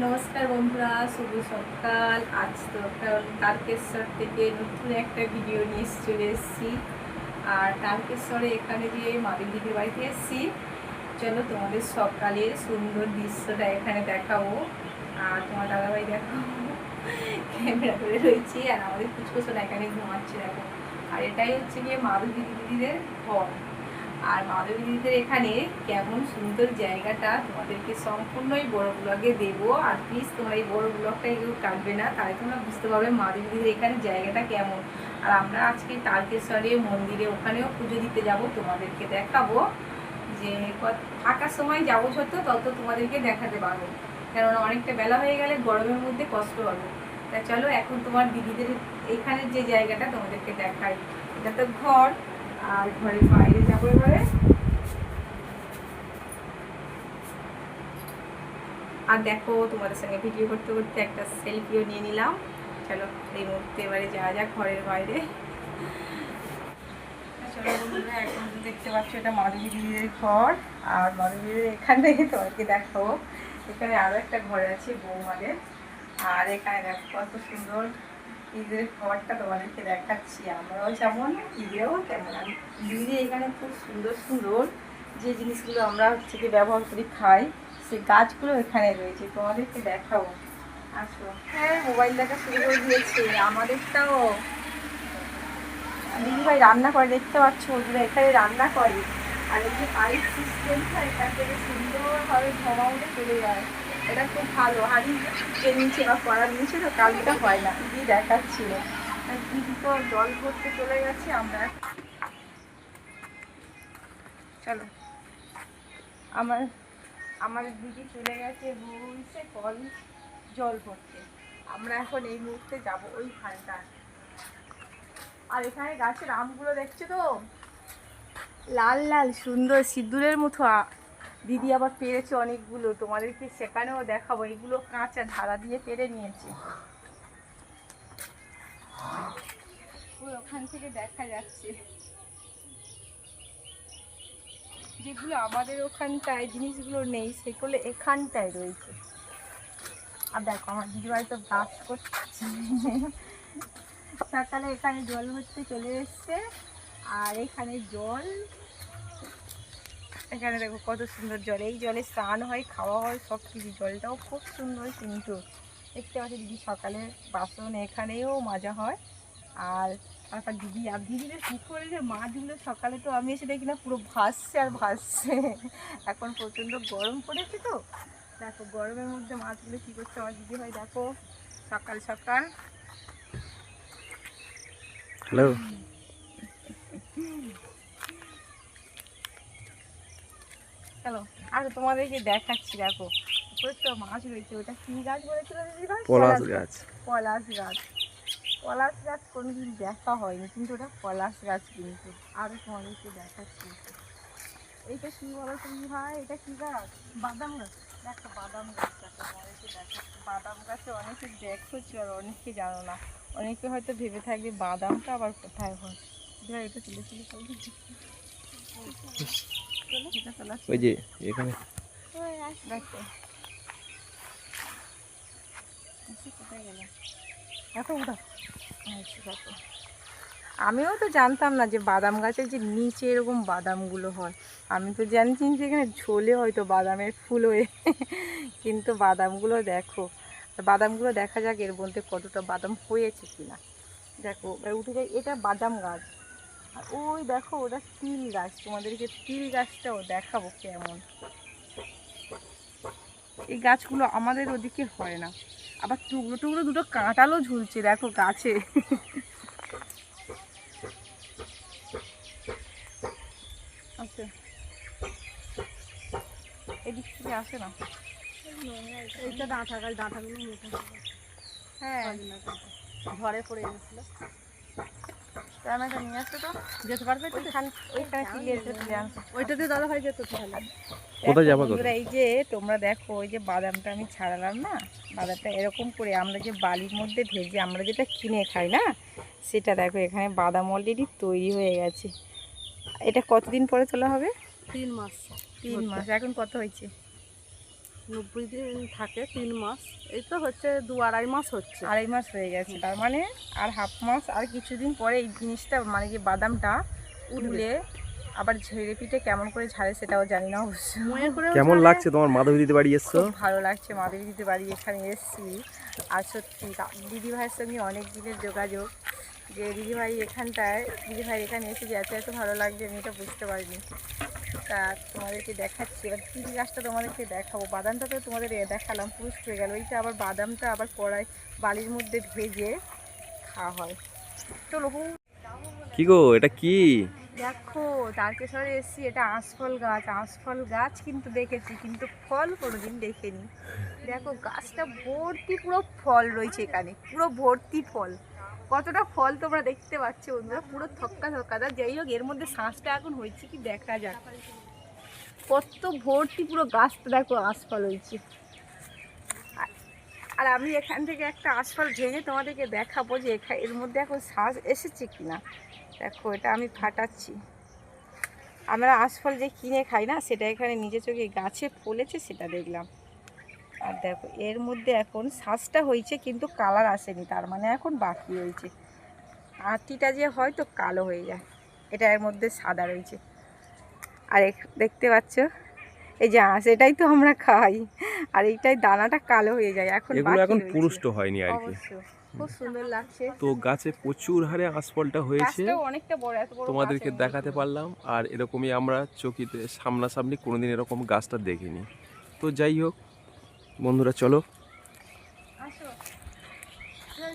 নমস্কার বন্ধুরা, শুভ সকাল। আজ তো তারকেশ্বর থেকে নতুন একটা ভিডিও নিয়ে চলে এসেছি। আর তারকেশ্বরে এখানে যে মাদের দিদির বাড়িতে এসেছি, চলো তোমাদের সকালে সুন্দর দৃশ্যটা এখানে দেখাবো। আর তোমার দাদাভাই দেখাবো ক্যামেরা করে রয়েছি, আর আমাদের কুচকুচোটা এখানে ঘুমাচ্ছে, দেখো। আর এটাই হচ্ছে গিয়ে মাধবী দিদিদের ঘর। আর মাধবী দিদিদের এখানে কেমন সুন্দর জায়গাটা তোমাদেরকে সম্পূর্ণই বড় ব্লগে দেবো। আর প্লিজ তোমরা এই বড় ব্লগটা কেউ কাটবে না, তাহলে তোমরা বুঝতে পারবে মাধবী দিদিদের এখানে জায়গাটা কেমন। আর আমরা আজকে তারকেশ্বরে মন্দিরে ওখানেও পুজো দিতে যাব, তোমাদেরকে দেখাবো যে ফাঁকার সময় যাব যত, তত তোমাদেরকে দেখাতে পারব। কেননা অনেকটা বেলা হয়ে গেলে গরমের মধ্যে কষ্ট হবে। তা চলো, এখন তোমার দিদিদের এখানের যে জায়গাটা তোমাদেরকে দেখাই। এটা তো ঘর আর ঘরের বাইরে যাব এবারে। আর দেখো, তোমাদের সঙ্গে ভিডিও করতে করতে একটা সেলফিও নিয়ে নিলাম। চলো, এই মুহূর্তে এবারে যাওয়া যাক ঘরের বাইরে। চলো এখন দেখতে পাচ্ছ এটা মাধবী দিদির ঘর। আর মাধবী দিদির এখানে তোমাকে দেখো, এখানে আরও একটা ঘর আছে বৌমাদের। আর এখানে দেখো, কত সুন্দর ঈদের ঘরটা তোমাদেরকে দেখাচ্ছি। আমরাও যেমন, ঈদেও তেমন। আর দিদি এখানে খুব সুন্দর সুন্দর যে জিনিসগুলো আমরা হচ্ছে কি ব্যবহার করি, খাই, সেই গাছগুলো এখানে রয়েছে। তোমাদেরকে দেখাবো। আসো। হ্যাঁ মোবাইল দেখা শুরু করে দিয়েছে। আমাদেরটাও। দিদিভাই রান্না করে, দেখতে পাচ্ছ? ওগুলো এখানে রান্না করে। আর এই যে পাইপ সিস্টেমটা এখান থেকে সুন্দরভাবে ধোঁয়া চলে যায়। এটা খুব ভালো। হাড়ি যে নিচে বা করার নিচে তো কালটা হয় না দিদি দেখাচ্ছিল। দিদি তো জল ভরতে চলে গেছে, আমরা চলো। আমার আমার দিদি চলে গেছে বলছে, কল জল ভরতে। আমরা এখন এই মুহূর্তে যাব ওই খানটা আর এখানে গাছের আমগুলো দেখছ তো? লাল লাল, সুন্দর, সিঁদুরের মতো দিদি আবার পেরেছে অনেকগুলো, তোমাদেরকে সেখানেও দেখাবো। এগুলো কাঁচা ধারা দিয়ে পেরে নিয়েছে। ওখান থেকে দেখা যাচ্ছে। যেগুলো আমাদের ওখানটায় জিনিসগুলো নেই, সেগুলো এখানটায় রয়েছে। আর দেখো, আমার দিদিভাই তো ব্রাশ করছে। সকালে এখানে জল ভরতে চলে এসছে, আর এখানে জল এখানে দেখো কত সুন্দর জল। এই জলে স্নান হয় খাওয়া হয় সব কিছু। জলটাও খুব সুন্দর কিন্তু দেখতে পাচ্ছি দিদি সকালে বাসন এখানেও মাজা হয়। আর তারপর দিদি আর দিদিদের পুকুরে যে মাছগুলো সকালে তো আমি এসে দেখি না পুরো ভাসছে আর ভাসছে। এখন প্রচণ্ড গরম পড়েছে তো। দেখো গরমের মধ্যে মাছগুলো কী করছে আমার দিদি হয় দেখো সকাল সকাল। হ্যালো। চলো আর তোমাদেরকে দেখাচ্ছি দেখো। তো মাছ রয়েছে ওটা কি গাছ বলেছিল পলাশ গাছ। পলাশ গাছ। পলাশ গাছ কোনোদিন দেখা হয়নি কিন্তু ওটা পলাশ গাছ কিন্তু। আরও তোমাদেরকে দেখাচ্ছি। এইটা কি বলো তুমি ভাই? এটা কি গাছ? বাদাম গাছ। দেখো বাদাম গাছ দেখো দেখাচ্ছি। বাদাম গাছে অনেকে দেখছ আর অনেকে জানো না। অনেকে হয়তো ভেবে থাকবে বাদামটা আবার কোথায় হয়। এটা তুলে তুলে করে দিচ্ছি। চলো, এটা তোলা ওই যে এখানে। দেখো। আমিও তো জানতাম না যে বাদাম গাছের যে নিচে এরকম বাদামগুলো হয়। আমি তো জানছি যে এখানে ঝোলে হয়তো বাদামের ফুল হয়ে। কিন্তু বাদামগুলো দেখো। বাদামগুলো দেখা যাক এর মধ্যে কতটা বাদাম হয়েছে কিনা। দেখো উঠে যায় এটা বাদাম গাছ। আর ওই দেখো ওটা তিল গাছ। তোমাদেরকে তিল গাছটাও দেখাবো কেমন। এই গাছগুলো আমাদের ওদিকে হয় না। আবার টুকরো টুকরো দুটো কাঁটালও ঝুলছে দেখো গাছে। আচ্ছা। এদিক থেকে আসে না? এইটা ডাঁটা গাছ ডাঁটাগুলো হ্যাঁ। ঘরে পড়ে গেছিল। ক্যামেরাটা নিয়ে আসো তো। যেতে পারবে তো? ওইখানে ক্লিয়ার তুলে আনছো ওইটাতে দাদা ভাই যেত তাহলে। কোথায় দেখো যাবা এই যে তোমরা দেখো ওই যে বাদামটা আমি ছাড়ালাম না? বাদামটা এরকম করে আমরা যে বালির মধ্যে ভেজে আমরা যেটা কিনে খাই না সেটা দেখো এখানে বাদাম অলরেডি তৈরি হয়ে গেছে। এটা কতদিন পরে তোলা হবে? তিন মাস। তিন মাস। এখন কত হয়েছে? নব্বই দিন থাকে তিন মাস। এই তো হচ্ছে দু আড়াই মাস হচ্ছে। আড়াই মাস হয়ে গেছে তার মানে আর হাফ মাস আর কিছুদিন পরে এই জিনিসটা মানে যে বাদামটা উঠলে আবার ঝেড়ে পিঠে কেমন করে ঝাড়ে সেটাও জানি না অবশ্য। কেমন লাগছে তোমার মাধবী দিদি বাড়ি এসছো? ভালো লাগছে মাদের দিদি বাড়ি এখানে এসেছি। আর সত্যি দিদি ভাইয়ের সঙ্গে অনেক দিনের যোগাযোগ। যে দিদি ভাই এখানটায় দিদি ভাই এখানে এসে যে এত এত ভালো লাগছে আমি এটা বুঝতে পারিনি। তা তোমাদেরকে দেখাচ্ছি এবার কী গাছটা তোমাদেরকে দেখাবো? বাদামটা তো তোমাদের দেখালাম পুরুষ হয়ে গেল। ওইটা আবার বাদামটা আবার কড়াই বালির মধ্যে ভেজে খাওয়া হয়। চলো কি গো এটা কি? দেখো তারকেশ্বরে এসেছি এটা আঁশফল গাছ আঁশফল গাছ কিন্তু দেখেছি কিন্তু ফল কোনোদিন দেখিনি। দেখো গাছটা ভর্তি পুরো ফল রয়েছে এখানে পুরো ভর্তি ফল। কতটা ফল তোমরা দেখতে পাচ্ছ বন্ধুরা পুরো থক্কা থক্কা। যাই হোক এর মধ্যে শ্বাসটা এখন হয়েছে কি দেখা যাক। কত ভর্তি পুরো গাছটা দেখো আঁশফল হয়েছে। আর- আমি এখান থেকে একটা আঁশফল ভেঙে তোমাদেরকে দেখাবো যে এখা- এর মধ্যে এখন শ্বাস এসেছে কিনা। দেখো, এটা আমি ফাটাচ্ছি। আমরা আঁশফল যে কিনে খাই না, সেটা এখানে নিজে চোখে গাছে ফলেছে, সেটা দেখলাম। আর দেখো, এর মধ্যে এখন শ্বাসটা হয়েছে, কিন্তু কালার আসেনি, তার মানে এখন বাকি রয়েছে। আটিটা যে হয়তো কালো হয়ে যায়। এটা এর মধ্যে সাদা রয়েছে। আর দেখতে পাচ্ছ? এই যে আঁশ এটাই তো আমরা খাই। আর এইটাই দানাটা কালো হয়ে যায় এখন এগুলো এখন পুরুষ্ট হয়নি আর কি। খুব সুন্দর লাগছে। তো গাছে প্রচুর হারে আঁশফলটা হয়েছে। অনেকটা বড় এত বড় তোমাদেরকে দেখাতে পারলাম। আর এরকমই আমরা চকিতে সামনাসামনি কোনোদিন এরকম গাছটা দেখিনি। তো যাই হোক বন্ধুরা চলো।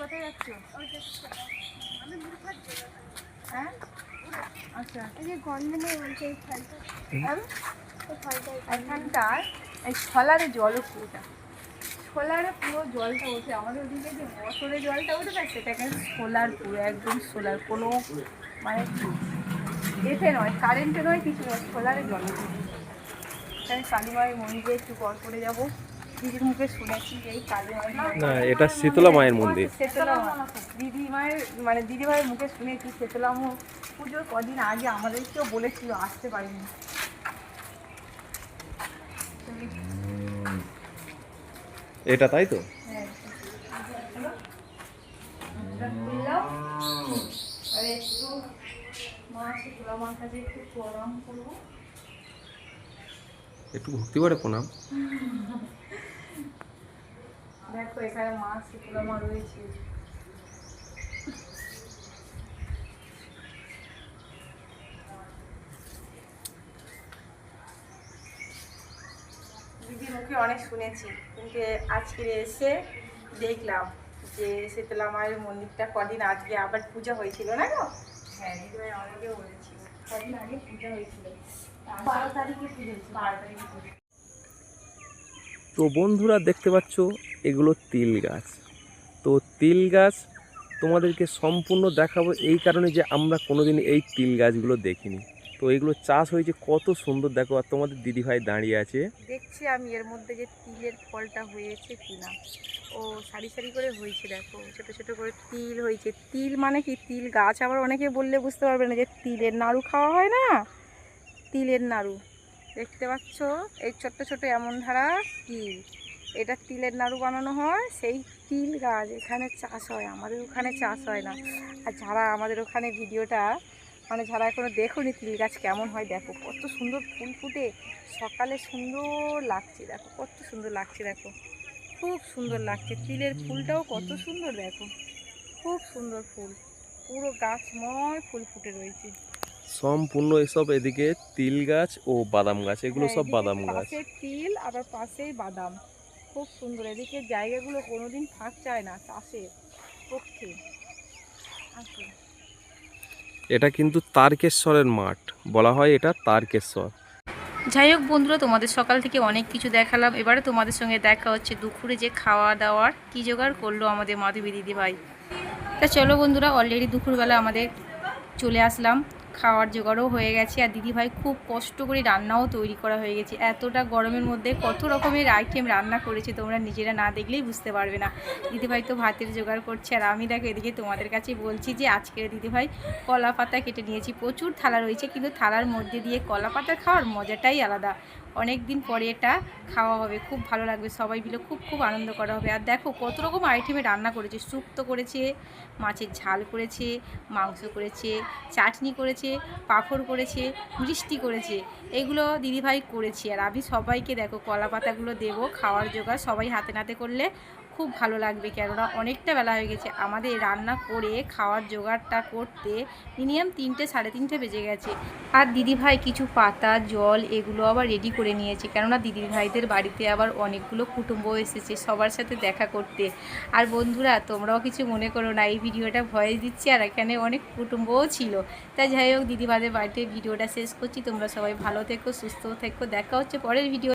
কোথায় যাচ্ছ? হ্যাঁ? আচ্ছা। এই যে গন্ধ নেই বলছে এই ফলটা। জল ওঠে সোলারে পুরো জলটা ওঠে। আমাদের ওদিকে যে বছরে জলটা ওঠে না সেটা এখানে সোলার পুরো একদম সোলার কোনো মানে এতে নয় কারেন্টে নয় কিছু নয় সোলারে জল ওঠে এখানে কালীমায়ের মন্দিরে একটু পর করে যাব। দিদির মুখে শুনেছি এই কালীমায়ের না এটা শীতলা মায়ের মন্দির। শীতলা দিদি মায়ের মানে দিদি ভাইয়ের মুখে শুনেছি শীতলা পুজোর কদিন আগে আমাদেরকেও বলেছিল আসতে পারিনি। এটা তাই তো? হ্যাঁ। একটু ভক্তি করে প্রণাম। দেখো এখানে মা শীতলা মা রয়েছে। দিদির মুখে অনেক শুনেছি কিন্তু আজকে এসে দেখলাম যে শীতলা মায়ের মন্দিরটা কদিন আজকে আবার পূজা হয়েছিল না গো? হ্যাঁ দিদিভাই অনেকেও বলেছিল। কদিন আগে পূজা হয়েছিল। বারো তারিখে পুজো বারো তারিখে পুজো। তো বন্ধুরা দেখতে পাচ্ছ, এগুলো তিল গাছ। তো তিল গাছ তোমাদেরকে সম্পূর্ণ দেখাবো এই কারণে যে আমরা কোনোদিন এই তিল গাছগুলো দেখিনি। তো এগুলো চাষ হয়েছে কত সুন্দর, দেখো, আর তোমাদের দিদিভাই দাঁড়িয়ে আছে। দেখছি আমি এর মধ্যে যে তিলের ফলটা হয়েছে কিনা। ও সারি সারি করে হয়েছে, দেখো, ছোট ছোট করে তিল হয়েছে। তিল মানে কি? তিল গাছ, আবার অনেকে বললে বুঝতে পারবে না যে তিলের নাড়ু খাওয়া হয় না? তিলের নাড়ু। দেখতে পাচ্ছ? এই ছোট্ট ছোট এমন ধারা তিল। এটা তিলের নাড়ু বানানো হয়, সেই তিল গাছ এখানে চাষ হয়। আমাদের ওখানে চাষ হয় না। আর যারা আমাদের ওখানে ভিডিওটা মানে যারা এখনও দেখোনি তিল গাছ কেমন হয়, দেখো কত সুন্দর ফুল ফুটে। সকালে সুন্দর লাগছে, দেখো কত সুন্দর লাগছে, দেখো। খুব সুন্দর লাগছে। তিলের ফুলটাও কত সুন্দর, দেখো। খুব সুন্দর ফুল। পুরো গাছময় ফুল ফুটে রয়েছে। সম্পূর্ণ এসব এদিকে তিল গাছ ও বাদাম গাছ এগুলো হ্যাঁ, সব বাদাম গাছ। তিল আবার পাশেই বাদাম। খুব সুন্দর এদিকে জায়গাগুলো কোনোদিন ফাঁক চায় না চাষের পক্ষে। এটা কিন্তু তারকেশ্বরের মাঠ বলা হয় এটা তারকেশ্বর। যাই হোক বন্ধুরা তোমাদের সকাল থেকে অনেক কিছু দেখালাম। এবারে তোমাদের সঙ্গে দেখা হচ্ছে দুপুরে যে খাওয়া দাওয়ার কী জোগাড় করল আমাদের মাধবী দিদি ভাই তা চলো বন্ধুরা অলরেডি দুপুরবেলা আমাদের চলে আসলাম। খাওয়ার জোগাড়ও হয়ে গেছে আর দিদি ভাই খুব কষ্ট করে রান্নাও তৈরি করা হয়ে গেছে। এতটা গরমের মধ্যে কত রকমের আইটেম রান্না করেছে তোমরা নিজেরা না দেখলেই বুঝতে পারবে না। দিদিভাই তো ভাতের জোগাড় করছে আর আমি দেখো এদিকে তোমাদের কাছে বলছি যে আজকের দিদিভাই কলা পাতা কেটে নিয়েছি। প্রচুর থালা রয়েছে কিন্তু থালার মধ্যে দিয়ে কলা পাতা খাওয়ার মজাটাই আলাদা। অনেক দিন পরে এটা খাওয়া হবে, খুব ভালো লাগবে, সবাই মিলে খুব খুব আনন্দ করা হবে। আর দেখো কত রকম আইটেমে রান্না করেছে শুক্তো করেছে, মাছের ঝাল করেছে, মাংস করেছে, চাটনি করেছে, পাঁপড় করেছে, মিষ্টি করেছে, এগুলো দিদিভাই করেছি। আর আমি সবাইকে দেখো কলা পাতাগুলো দেবো, খাওয়ার জোগাড় সবাই হাতে নাতে করলে খুব ভালো লাগবে কেননা অনেকটা বেলা হয়ে গেছে। আমাদের রান্না করে, খাওয়ার জোগাড়টা করতে মিনিমাম তিনটে, সাড়ে তিনটে বেজে গেছে। আর দিদিভাই কিছু পাতা, জল এগুলো আবার রেডি করে নিয়েছে। কেননা দিদির ভাইদের বাড়িতে আবার অনেকগুলো কুটুম্ব এসেছে সবার সাথে দেখা করতে। আর বন্ধুরা, তোমরাও কিছু মনে করো না, এই ভিডিওটা ভয়েস দিচ্ছি। আর এখানে অনেক কুটুম্বও ছিল। তাই যাই হোক, দিদিভাইদের বাড়িতে ভিডিওটা শেষ করছি। তোমরা সবাই ভালো থেকো, সুস্থ থেকো। দেখা হচ্ছে পরের ভিডিও